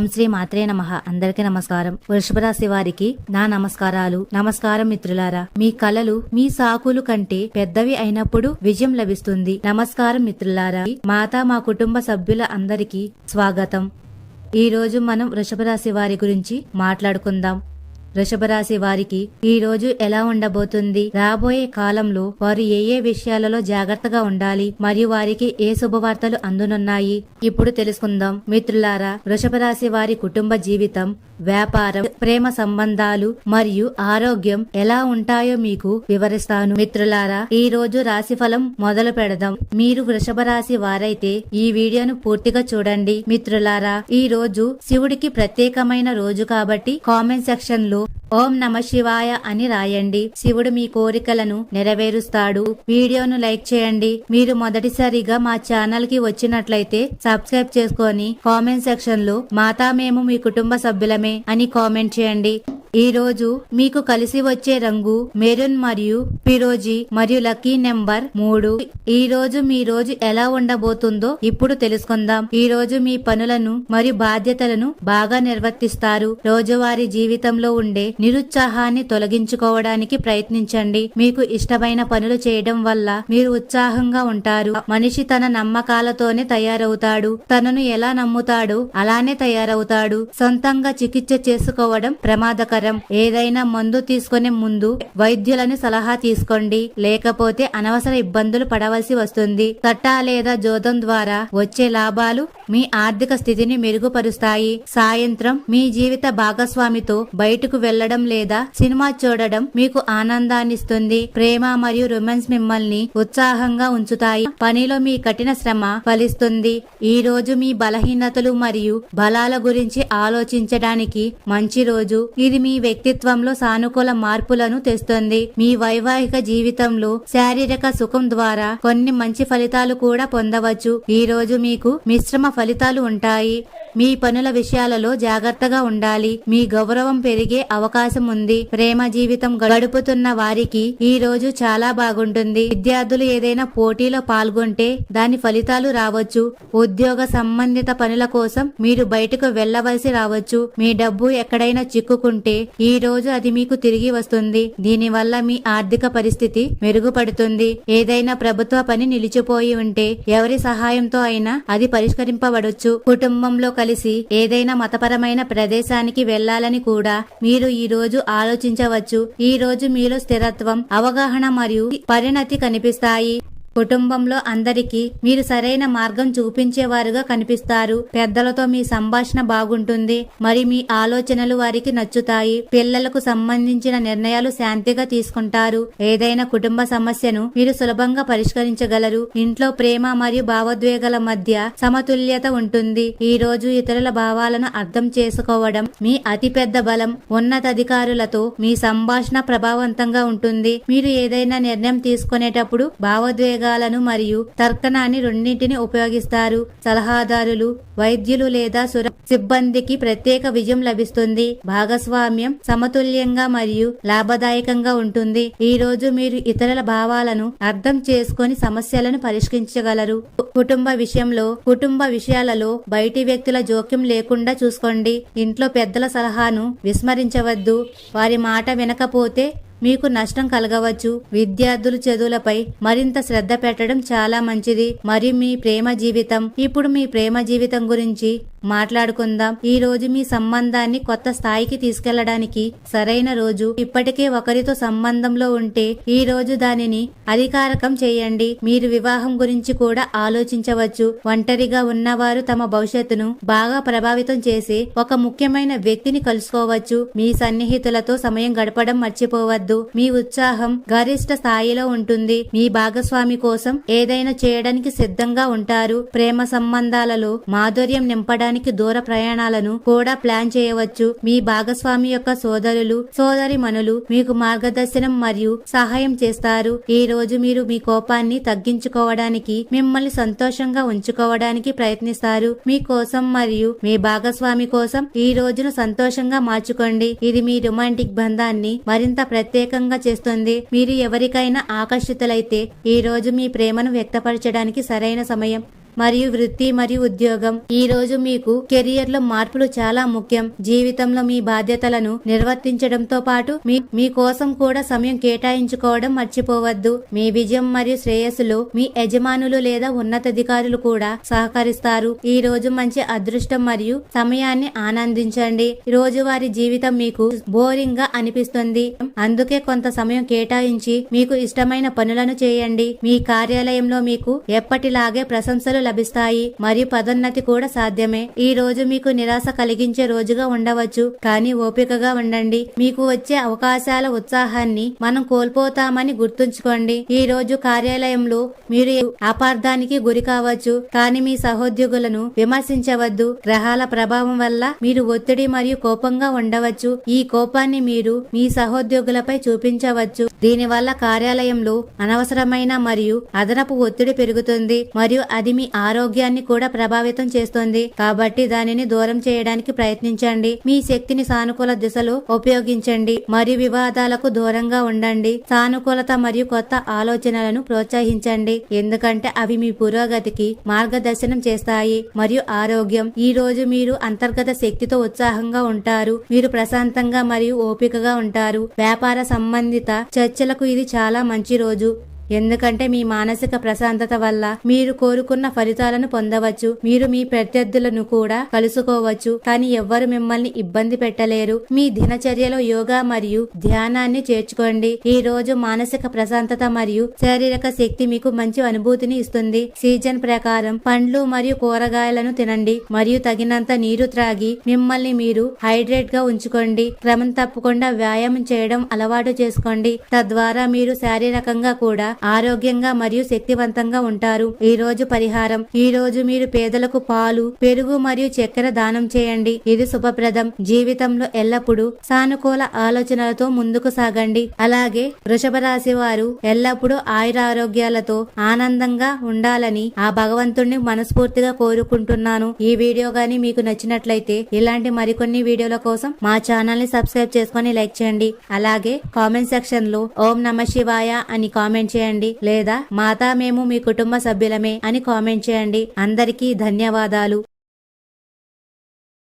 ఓం శ్రీ మాత్రే నమ. అందరికీ నమస్కారం. వృషభరాశి వారికి నా నమస్కారాలు. నమస్కారం మిత్రులారా. మీ కలలు మీ సాకులు కంటే పెద్దవి అయినప్పుడు విజయం లభిస్తుంది. నమస్కారం మిత్రులారా. మాతా మా కుటుంబ సభ్యుల అందరికీ స్వాగతం. ఈ రోజు మనం వృషభరాశి వారి గురించి మాట్లాడుకుందాం. వృషభరాశి వారికి ఈ రోజు ఎలా ఉండబోతుంది? రాబోయే కాలంలో వారు ఏ ఏ విషయాలలో జాగ్రత్తగా ఉండాలి? మరియు వారికి ఏ శుభవార్తలు అందునున్నాయి? ఇప్పుడు తెలుసుకుందాం. మిత్రులారా వృషభరాశి వారి కుటుంబ జీవితం వ్యాపారం ప్రేమ సంబంధాలు మరియు ఆరోగ్యం ఎలా ఉంటాయో మీకు వివరిస్తాను. మిత్రులారా ఈ రోజు రాశిఫలం మొదలు పెడదాం. మీరు వృషభ రాశి వారైతే ఈ వీడియోను పూర్తిగా చూడండి. మిత్రులారా ఈ రోజు శివుడికి ప్రత్యేకమైన రోజు కాబట్టి కామెంట్ సెక్షన్లో ఓం నమ శివాయ అని రాయండి. శివుడు మీ కోరికలను నెరవేరుస్తాడు. వీడియోను లైక్ చేయండి. మీరు మొదటిసారిగా మా ఛానల్కి వచ్చినట్లయితే సబ్స్క్రైబ్ చేసుకొని కామెంట్ సెక్షన్లో మాతా మేము మీ కుటుంబ సభ్యులమే అని కామెంట్ చేయండి. ఈ రోజు మీకు కలిసి వచ్చే రంగు మెరూన్ మరియు పిరోజీ మరియు లక్కీ నెంబర్ మూడు. ఈ రోజు మీ రోజు ఎలా ఉండబోతుందో ఇప్పుడు తెలుసుకుందాం. ఈ రోజు మీ పనులను మరియు బాధ్యతలను బాగా నిర్వర్తిస్తారు. రోజువారీ జీవితంలో ఉండే నిరుత్సాహాన్ని తొలగించుకోవడానికి ప్రయత్నించండి. మీకు ఇష్టమైన పనులు చేయడం వల్ల మీరు ఉత్సాహంగా ఉంటారు. మనిషి తన నమ్మకాలతోనే తయారవుతాడు. తనను ఎలా నమ్ముతాడో అలానే తయారవుతాడు. సొంతంగా చికిత్స చేసుకోవడం ప్రమాదకరం. ఏదైనా మందు తీసుకునే ముందు వైద్యులని సలహా తీసుకోండి. లేకపోతే అనవసర ఇబ్బందులు పడవలసి వస్తుంది. తట్టా లేదా జోదం ద్వారా వచ్చే లాభాలు మీ ఆర్థిక స్థితిని మెరుగుపరుస్తాయి. సాయంత్రం మీ జీవిత భాగస్వామితో బయటకు వెళ్ళడం లేదా సినిమా చూడడం మీకు ఆనందాన్నిస్తుంది. ప్రేమ మరియు రొమాన్స్ మిమ్మల్ని ఉత్సాహంగా ఉంచుతాయి. పనిలో మీ కఠిన శ్రమ ఫలిస్తుంది. ఈ రోజు మీ బలహీనతలు మరియు బలాల గురించి ఆలోచించడానికి మంచి రోజు. ఇది మీ వ్యక్తిత్వంలో సానుకూల మార్పులను తెస్తుంది. మీ వైవాహిక జీవితంలో శారీరక సుఖం ద్వారా కొన్ని మంచి ఫలితాలు కూడా పొందవచ్చు. ఈ రోజు మీకు మిశ్రమ ఫలితాలు ఉంటాయి. మీ పనుల విషయాలలో జాగ్రత్తగా ఉండాలి. మీ గౌరవం పెరిగే అవకాశం ఉంది. ప్రేమ జీవితం గడుపుతున్న వారికి ఈ రోజు చాలా బాగుంటుంది. విద్యార్థులు ఏదైనా పోటీలో పాల్గొంటే దాని ఫలితాలు రావచ్చు. ఉద్యోగ సంబంధిత పనుల కోసం మీరు బయటకు వెళ్ళవలసి రావచ్చు. మీ డబ్బు ఎక్కడైనా చిక్కుకుంటే ఈ రోజు అది మీకు తిరిగి వస్తుంది. దీనివల్ల మీ ఆర్థిక పరిస్థితి మెరుగుపడుతుంది. ఏదైనా ప్రభుత్వ పని నిలిచిపోయి ఉంటే ఎవరి సహాయంతో అయినా అది పరిష్కరింపబడచ్చు. కుటుంబంలో కలిసి కలిసి ఏదైనా మతపరమైన ప్రదేశానికి వెళ్ళాలని కూడా మీరు ఈ రోజు ఆలోచించవచ్చు. ఈ రోజు మీలో స్థిరత్వం అవగాహన మరియు పరిణతి కనిపిస్తాయి. కుటుంబంలో అందరికీ మీరు సరైన మార్గం చూపించేవారుగా కనిపిస్తారు. పెద్దలతో మీ సంభాషణ బాగుంటుంది. మరి మీ ఆలోచనలు వారికి నచ్చుతాయి. పిల్లలకు సంబంధించిన నిర్ణయాలు శాంతిగా తీసుకుంటారు. ఏదైనా కుటుంబ సమస్యను మీరు సులభంగా పరిష్కరించగలరు. ఇంట్లో ప్రేమ మరియు భావోద్వేగాల మధ్య సమతుల్యత ఉంటుంది. ఈ రోజు ఇతరుల భావాలను అర్థం చేసుకోవడం మీ అతిపెద్ద బలం. ఉన్నతాధికారులతో మీ సంభాషణ ప్రభావవంతంగా ఉంటుంది. మీరు ఏదైనా నిర్ణయం తీసుకునేటప్పుడు భావోద్వేగ భావోద్వేగాలను మరియు తర్కణాన్ని రెండింటిని ఉపయోగిస్తారు. సలహాదారులు వైద్యులు లేదా సుర సిబ్బందికి ప్రత్యేక విజయం లభిస్తుంది. భాగస్వామ్యం సమతుల్యంగా మరియు లాభదాయకంగా ఉంటుంది. ఈ రోజు మీరు ఇతరుల భావాలను అర్థం చేసుకొని సమస్యలను పరిష్కరించగలరు. కుటుంబ విషయంలో కుటుంబ విషయాలలో బయటి వ్యక్తుల జోక్యం లేకుండా చూసుకోండి. ఇంట్లో పెద్దల సలహాను విస్మరించవద్దు. వారి మాట వినకపోతే మీకు నష్టం కలగవచ్చు. విద్యార్థులు చదువులపై మరింత శ్రద్ధ పెట్టడం చాలా మంచిది. మరియు మీ ప్రేమ జీవితం. ఇప్పుడు మీ ప్రేమ జీవితం గురించి మాట్లాడుకుందాం. ఈ రోజు మీ సంబంధాన్ని కొత్త స్థాయికి తీసుకెళ్ళడానికి సరైన రోజు. ఇప్పటికే ఒకరితో సంబంధంలో ఉంటే ఈ రోజు దానిని అధికారకం చేయండి. మీరు వివాహం గురించి కూడా ఆలోచించవచ్చు. ఒంటరిగా ఉన్నవారు తమ భవిష్యత్తును బాగా ప్రభావితం చేసే ఒక ముఖ్యమైన వ్యక్తిని కలుసుకోవచ్చు. మీ సన్నిహితులతో సమయం గడపడం మర్చిపోవద్దు. మీ ఉత్సాహం గరిష్ట స్థాయిలో ఉంటుంది. మీ భాగస్వామి కోసం ఏదైనా చేయడానికి సిద్ధంగా ఉంటారు. ప్రేమ సంబంధాలలో మాధుర్యం నింపడానికి దూర ప్రయాణాలను కూడా ప్లాన్ చేయవచ్చు. మీ భాగస్వామి యొక్క సోదరులు సోదరి మనులు మీకు మార్గదర్శనం మరియు సహాయం చేస్తారు. ఈ రోజు మీరు మీ కోపాన్ని తగ్గించుకోవడానికి మిమ్మల్ని సంతోషంగా ఉంచుకోవడానికి ప్రయత్నిస్తారు. మీ కోసం మరియు మీ భాగస్వామి కోసం ఈ రోజును సంతోషంగా మార్చుకోండి. ఇది మీ రొమాంటిక్ బంధాన్ని మరింత ప్రత్యేకంగా చేస్తుంది. మీరు ఎవరికైనా ఆకర్షితులైతే ఈ రోజు మీ ప్రేమను వ్యక్తపరచడానికి సరైన సమయం మరియు వృత్తి మరియు ఉద్యోగం. ఈ రోజు మీకు కెరియర్లో మార్పులు చాలా ముఖ్యం. జీవితంలో మీ బాధ్యతలను నిర్వర్తించడంతో పాటు మీ మీ కోసం కూడా సమయం కేటాయించుకోవడం మర్చిపోవద్దు. మీ విజయం మరియు శ్రేయస్సులో మీ యజమానులు లేదా ఉన్నతాధికారులు కూడా సహకరిస్తారు. ఈ రోజు మంచి అదృష్టం మరియు సమయాన్ని ఆనందించండి. రోజువారీ జీవితం మీకు బోరింగ్గా అనిపిస్తుంది. అందుకే కొంత సమయం కేటాయించి మీకు ఇష్టమైన పనులను చేయండి. మీ కార్యాలయంలో మీకు ఎప్పటిలాగే ప్రశంసలు లభిస్తాయి. మరియు పదోన్నతి కూడా సాధ్యమే. ఈ రోజు మీకు నిరాశ కలిగించే రోజుగా ఉండవచ్చు. కానీ ఓపికగా ఉండండి. మీకు వచ్చే అవకాశాల ఉత్సాహాన్ని మనం కోల్పోతామని గుర్తుంచుకోండి. ఈ రోజు కార్యాలయంలో మీరు అపార్థానికి గురి కావచ్చు. కానీ మీ సహోద్యోగులను విమర్శించవద్దు. గ్రహాల ప్రభావం వల్ల మీరు ఒత్తిడి మరియు కోపంగా ఉండవచ్చు. ఈ కోపాన్ని మీరు మీ సహోద్యోగులపై చూపించవచ్చు. దీనివల్ల కార్యాలయంలో అనవసరమైన మరియు అదనపు ఒత్తిడి పెరుగుతుంది. మరియు అది మీ ఆరోగ్యాన్ని కూడా ప్రభావితం చేస్తుంది. కాబట్టి దానిని దూరం చేయడానికి ప్రయత్నించండి. మీ శక్తిని సానుకూల దిశలో ఉపయోగించండి. మరియు వివాదాలకు దూరంగా ఉండండి. సానుకూలత మరియు కొత్త ఆలోచనలను ప్రోత్సహించండి. ఎందుకంటే అవి మీ పురోగతికి మార్గదర్శనం చేస్తాయి. మరియు ఆరోగ్యం. ఈ రోజు మీరు అంతర్గత శక్తితో ఉత్సాహంగా ఉంటారు. మీరు ప్రశాంతంగా మరియు ఓపికగా ఉంటారు. వ్యాపార సంబంధిత చర్చలకు ఇది చాలా మంచి రోజు. ఎందుకంటే మీ మానసిక ప్రశాంతత వల్ల మీరు కోరుకున్న ఫలితాలను పొందవచ్చు. మీరు మీ ప్రత్యర్థులను కూడా కలుసుకోవచ్చు. కానీ ఎవ్వరు మిమ్మల్ని ఇబ్బంది పెట్టలేరు. మీ దినచర్యలో యోగా మరియు ధ్యానాన్ని చేర్చుకోండి. ఈ రోజు మానసిక ప్రశాంతత మరియు శారీరక శక్తి మీకు మంచి అనుభూతిని ఇస్తుంది. సీజన్ ప్రకారం పండ్లు మరియు కూరగాయలను తినండి. మరియు తగినంత నీరు త్రాగి మిమ్మల్ని మీరు హైడ్రేట్గా ఉంచుకోండి. క్రమం తప్పకుండా వ్యాయామం చేయడం అలవాటు చేసుకోండి. తద్వారా మీరు శారీరకంగా కూడా ఆరోగ్యంగా మరియు శక్తివంతంగా ఉంటారు. ఈ రోజు పరిహారం. ఈ రోజు మీరు పేదలకు పాలు పెరుగు మరియు చక్కెర దానం చేయండి. ఇది శుభప్రదం. జీవితంలో ఎల్లప్పుడూ సానుకూల ఆలోచనలతో ముందుకు సాగండి. అలాగే వృషభ రాశి వారు ఎల్లప్పుడూ ఆయుర ఆరోగ్యాలతో ఆనందంగా ఉండాలని ఆ భగవంతుణ్ణి మనస్ఫూర్తిగా కోరుకుంటున్నాను. ఈ వీడియో గాని మీకు నచ్చినట్లయితే ఇలాంటి మరికొన్ని వీడియోల కోసం మా ఛానల్ని సబ్స్క్రైబ్ చేసుకొని లైక్ చేయండి. అలాగే కామెంట్ సెక్షన్లో ఓం నమ శివాయ అని కామెంట్ చేయండి లేదా మాతా మేము మీ కుటుంబ సభ్యులమే అని కామెంట్ చేయండి. అందరికీ ధన్యవాదాలు.